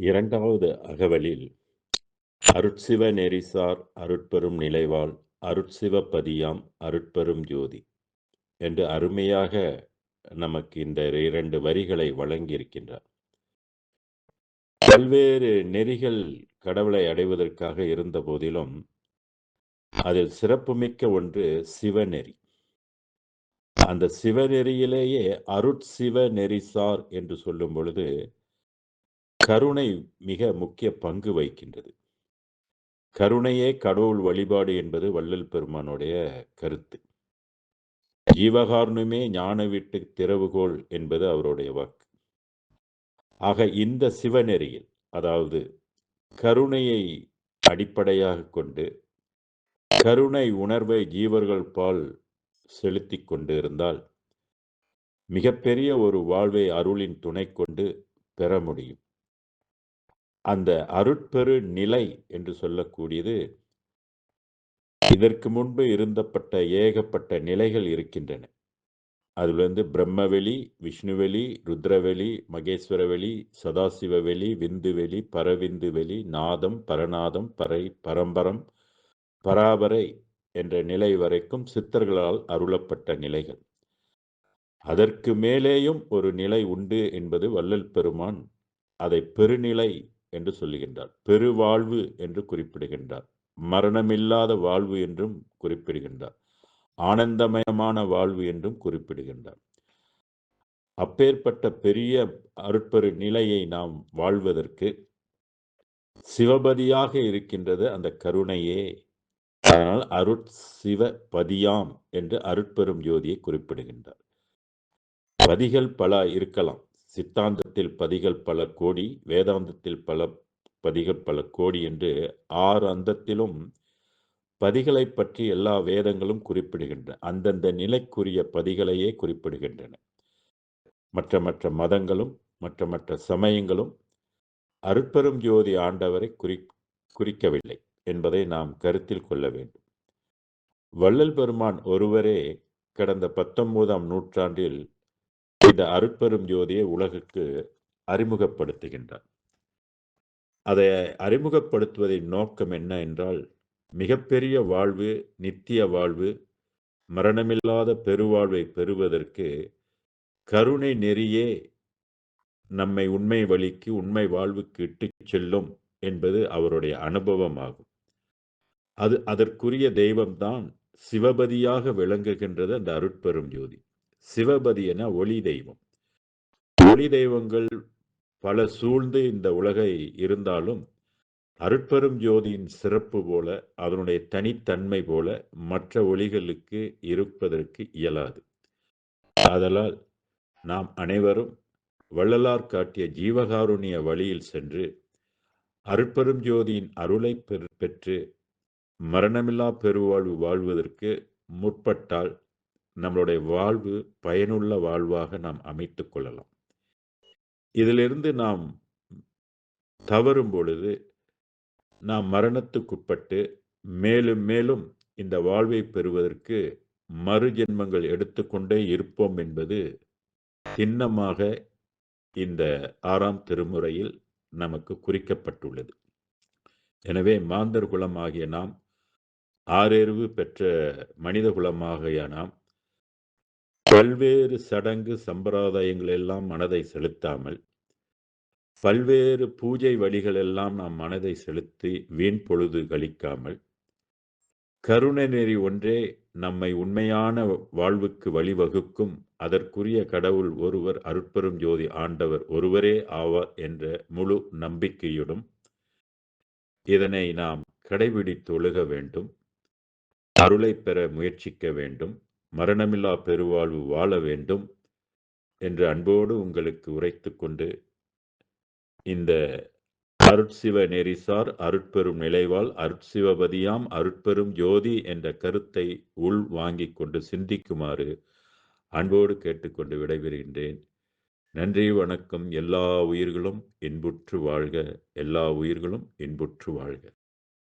இரண்டாவது அகவலில் அருட்சிவ நெறிசார் அருட்பெரும் நிலைவாள் அருட்சிவப்பதியாம் அருட்பெரும் ஜோதி என்று அருமையாக நமக்கு இந்த இரண்டு வரிகளை வழங்கியிருக்கின்றார். பல்வேறு நெறிகள் கடவுளை அடைவதற்காக இருந்த போதிலும் அதில் சிறப்புமிக்க ஒன்று சிவநெறி அந்த சிவநெறியிலேயே அருட்சிவ நெறிசார் என்று சொல்லும் பொழுது கருணை மிக முக்கிய பங்கு வகிக்கின்றது. கருணையே கடவுள் வழிபாடு என்பது வள்ளல் பெருமானுடைய கருத்து. ஜீவகாரணமே ஞான வீட்டு திறவுகோள் என்பது அவருடைய வாக்கு. ஆக இந்த சிவநெறியில் அதாவது கருணையை அடிப்படையாக கொண்டு கருணை உணர்வை ஜீவர்கள் பால் செலுத்தி கொண்டு இருந்தால் மிகப்பெரிய ஒரு வாழ்வை அருளின் துணை கொண்டு பெற முடியும். அந்த அருட்பெரு நிலை என்று சொல்லக்கூடியது இதற்கு முன்பு இருந்தப்பட்ட ஏகப்பட்ட நிலைகள் இருக்கின்றன. அதில் வந்து பிரம்மவெளி விஷ்ணுவெளி ருத்ரவெளி மகேஸ்வரவெளி சதாசிவவெளி விந்துவெளி பரவிந்து வெளி நாதம் பரநாதம் பறை பரம்பரம் பராபரை என்ற நிலை வரைக்கும் சித்தர்களால் அருளப்பட்ட நிலைகள். அதற்கு மேலேயும் ஒரு நிலை உண்டு என்பது வள்ளல் பெருமான். அதை பெருநிலை என்று சொல்லுகின்றார். பெருவாழ்வு என்று குறிப்பிடுகின்றார். மரணமில்லாத வாழ்வு என்றும் குறிப்பிடுகின்றார். ஆனந்தமயமான வாழ்வு என்றும் குறிப்பிடுகின்றார். அப்பேற்பட்ட பெரிய அருட்பெரு நிலையை நாம் வாழ்வதற்கு சிவபதியாக இருக்கின்றது அந்த கருணையே. அதனால் அருட் சிவ பதியாம் என்று அருட்பெரும் ஜோதியை குறிப்பிடுகின்றார். பதிகள் பல இருக்கலாம். சித்தாந்தத்தில் பதிகள் பல கோடி வேதாந்தத்தில் பல பதிகள் பல கோடி என்று ஆறு அந்தத்திலும் பதிகளை பற்றி எல்லா வேதங்களும் குறிப்பிடுகின்றன. அந்தந்த நிலைக்குரிய பதிகளையே குறிப்பிடுகின்றன. மற்ற மற்ற மதங்களும் மற்ற மற்ற சமயங்களும் அருட்பெரும் ஜோதி ஆண்டவரை குறி குறிக்கவில்லை என்பதை நாம் கருத்தில் கொள்ள வேண்டும். வள்ளல் பெருமான் ஒருவரே கடந்த பத்தொன்பதாம் நூற்றாண்டில் இந்த அருட்பெரும் ஜோதியை உலகுக்கு அறிமுகப்படுத்துகின்றார். அதை அறிமுகப்படுத்துவதின் நோக்கம் என்ன என்றால் மிகப்பெரிய வாழ்வு நித்திய வாழ்வு மரணமில்லாத பெருவாழ்வை பெறுவதற்கு கருணை நெறியே நம்மை உண்மை வழிக்கு உண்மை வாழ்வுக்கு இட்டுச் செல்லும் என்பது அவருடைய அனுபவமாகும். அது அதற்குரிய தெய்வம்தான் சிவபதியாக விளங்குகின்றது அந்த அருட்பெரும் ஜோதி. சிவபதி என ஒளி தெய்வம். ஒளி தெய்வங்கள் பல சூழ்ந்து இந்த உலகை இருந்தாலும் அருட்பெரும் ஜோதியின் சிறப்பு போல அதனுடைய தனித்தன்மை போல மற்ற ஒளிகளுக்கு இருப்பதற்கு இயலாது. ஆதலால் நாம் அனைவரும் வள்ளலார் காட்டிய ஜீவகாருண்ய வழியில் சென்று அருட்பெரும் ஜோதியின் அருளை பெற்று மரணமில்லா பெருவாழ்வு வாழ்வதற்கு முற்பட்டால் நம்மளுடைய வாழ்வு பயனுள்ள வாழ்வாக நாம் அமைத்து கொள்ளலாம். இதிலிருந்து நாம் தவறும் பொழுது நாம் மரணத்துக்குட்பட்டு மேலும் மேலும் இந்த வாழ்வை பெறுவதற்கு மறு ஜென்மங்கள் எடுத்துக்கொண்டே இருப்போம் என்பது சின்னமாக இந்த ஆறாம் திருமுறையில் நமக்கு குறிக்கப்பட்டுள்ளது. எனவே மாந்தர் குலம் ஆகிய நாம் ஆறறிவு பெற்ற மனித குலமாகிய நாம் பல்வேறு சடங்கு சம்பிரதாயங்கள் எல்லாம் மனதை செலுத்தாமல் பல்வேறு பூஜை வழிகள் எல்லாம் நாம் மனதை செலுத்தி வீண் பொழுது கழிக்காமல் கருணை நெறி ஒன்றே நம்மை உண்மையான வாழ்வுக்கு வழிவகுக்கும் அதற்குரிய கடவுள் ஒருவர் அருட்பெரும் ஜோதி ஆண்டவர் ஒருவரே ஆவார் என்ற முழு நம்பிக்கையுடன் இதனை நாம் கடைபிடித்து ஒழுக வேண்டும் அருளை பெற முயற்சிக்க வேண்டும். மரணமில்லா பெருவாழ்வு வாழ வேண்டும் என்று அன்போடு உங்களுக்கு உரைத்து கொண்டு இந்த அருட்சிவ நெறிசார் அருட்பெரும் நிலைவால் அருட்சிவபதியாம் அருட்பெரும் ஜோதி என்ற கருத்தை உள் வாங்கி கொண்டு சிந்திக்குமாறு அன்போடு கேட்டுக்கொண்டு விடைபெறுகின்றேன். நன்றி வணக்கம் எல்லா உயிர்களும் இன்புற்று வாழ்க எல்லா உயிர்களும் இன்புற்று வாழ்க.